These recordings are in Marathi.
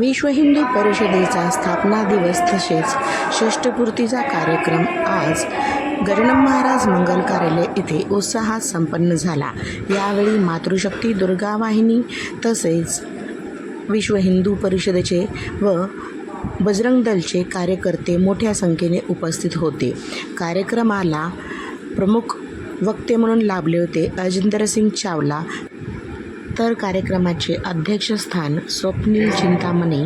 विश्व हिंदू परिषदेचा स्थापना दिवस तसेच षष्टपूर्तीचा कार्यक्रम आज गरणम महाराज मंगल कार्यालय येथे उत्साहात संपन्न झाला. यावेळी मातृशक्ती दुर्गा वाहिनी तसेच विश्व हिंदू परिषदेचे व बजरंग दलचे कार्यकर्ते मोठ्या संख्येने उपस्थित होते. कार्यक्रमाला प्रमुख वक्ते म्हणून लाभले होते अजिंदर सिंग चावला तर कार्यक्रमाचे अध्यक्षस्थान स्वप्नील चिंतामणी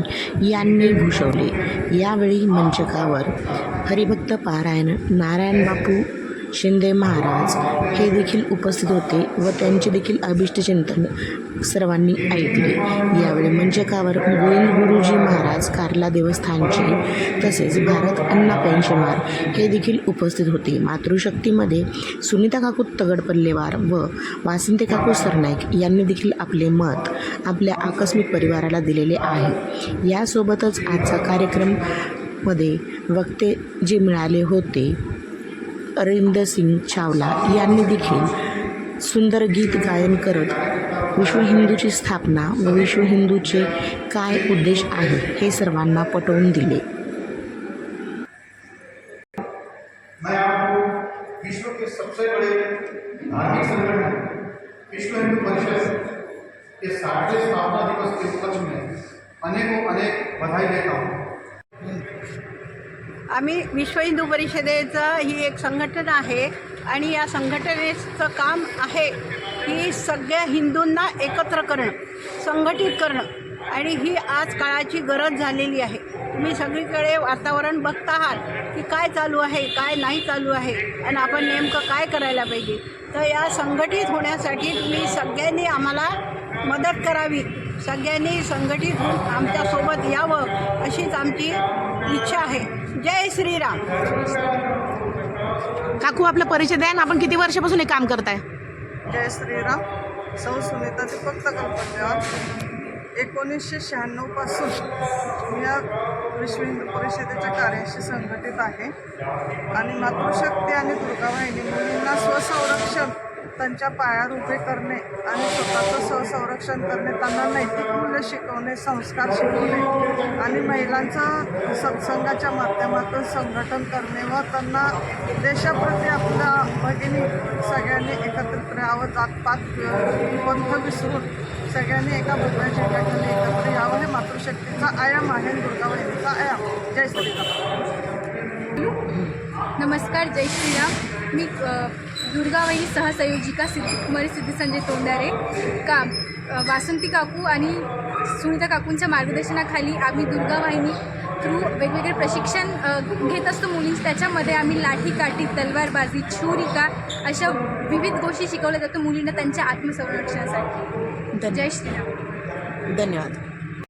यांनी भूषवले. यावेळी मंचकावर हरिभक्त पारायण नारायण बापू शिंदे महाराज हे देखील उपस्थित होते व त्यांचे देखील अभिष्ट चिंतन सर्वांनी ऐकले. यावेळी मंचकावर गोविंद गुरुजी महाराज कार्ला देवस्थानचे तसेच भारत अण्णा पेन्शनर हे देखील उपस्थित होते. मातृशक्तीमध्ये सुनीता काकू तगड पल्लेवार व वासंती काकू सरनाईक यांनी देखील आपले मत आपल्या आकस्मिक परिवाराला दिलेले आहे. यासोबतच आजचा कार्यक्रममध्ये वक्ते जे मिळाले होते अरविंद सिंग चावला यांनी देखील सुंदर गीत गायन करत विश्व हिंदूची स्थापना व विश्व हिंदूचे काय उद्देश आहे हे सर्वांना पटवून दिले. विश्व के सबसे बड़े धार्मिक संगठन विश्व हिंदू परिषद के साठवें स्थापना दिवस के उपलक्ष्य में अनेकों अनेक बधाई देता हूँ। आम्ही विश्व हिंदू परिषदेचं ही एक संघटना आहे आणि या संघटनेचं काम आहे की सगळ्या हिंदूंना एकत्र करणं संघटित करणं. आणि ही आज काळाची गरज झालेली आहे. तुम्ही सगळीकडे वातावरण बघता आहात की काय चालू आहे काय नाही चालू आहे आणि आपण नेमकं काय करायला पाहिजे. तर या संघटित होण्यासाठी तुम्ही सगळ्यांनी आम्हाला मदत करावी. सगळ्यांनी संघटित होऊन आमच्यासोबत यावं अशीच आमची इच्छा आहे. जय श्रीराम. काकू आपला परिचय द्या ना आपण किती वर्षापासून हे काम करताय? जय श्रीराम. सौ सुनीता दीपक तकलपल्लेवार एकोणीसशे शहाण्णवपासून या विश्व हिंदू परिषदेच्या कार्याशी संघटित आहे. आणि मातृशक्ती आणि दुर्गावाहिनी मुलींना स्वसंरक्षण त्यांच्या पायावर उभे करणे आणि स्वतःचं स्वसंरक्षण करणे त्यांना नैतिक मूल्य शिकवणे संस्कार शिकवणे आणि महिलांचं सत्संगाच्या माध्यमातून संघटन करणे व त्यांना देशाप्रती आपल्या भगिनी सगळ्यांनी एकत्रित राहावं जातपात पंथ विसरून सगळ्यांनी एका भुगव्याच्या खाली एकत्र यावं हे मातृशक्तीचा आयाम आहे आणि आयाम. जय श्रीराम. नमस्कार जय श्रीराम. मी दुर्गावाहिनी सहसंयोजिका सिद्धी कुमारी सिद्धी संजय तोंडारे काम अ, वासंती काकू आणि सुनीता काकूंच्या मार्गदर्शनाखाली आम्ही दुर्गावाहिनी थ्रू वेगवेगळे प्रशिक्षण घेत असतो मुलींची. त्याच्यामध्ये आम्ही लाठी काठी तलवारबाजी छुरिका अशा विविध गोष्टी शिकवल्या जातो मुलींना त्यांच्या आत्मसंरक्षणासाठी. जय श्रीराम. धन्यवाद.